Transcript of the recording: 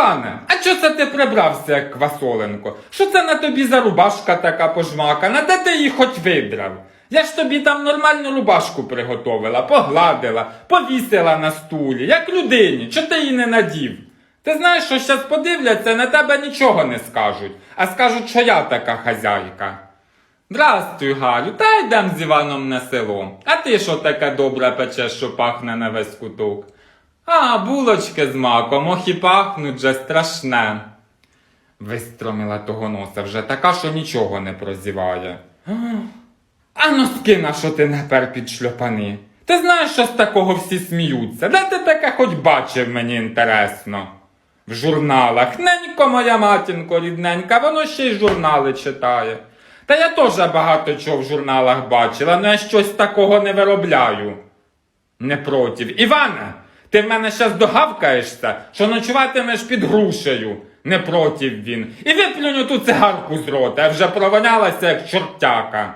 Іване, а чого це ти прибрався, як квасоленко? Що це на тобі за рубашка така пожмакана? Де ти її хоч вибрав? Я ж тобі там нормальну рубашку приготовила, погладила, повісила на стулі, як людині, чого ти її не надів? Ти знаєш, що щас подивляться, на тебе нічого не скажуть, а скажуть, що я така хазяйка. Здрастуй, Галю, та йдем з Іваном на село. А ти що таке добре печеш, що пахне на весь куток? А, булочки з маком, ох і пахнуть же страшне. Вистромила того носа вже така, що нічого не прозіває. А носки на що ти напер під шльопани? Ти знаєш, що з такого всі сміються? Де ти таке хоч бачив, мені інтересно? В журналах. Ненько моя матінко рідненька, воно ще й журнали читає. Та я теж багато чого в журналах бачила, але я щось такого не виробляю. Не против. Іване, ти в мене щас догавкаєшся, що ночуватимеш під грушею. Не протів він. І виплюнь ту цигарку з рота, вже провалялася, як чортяка.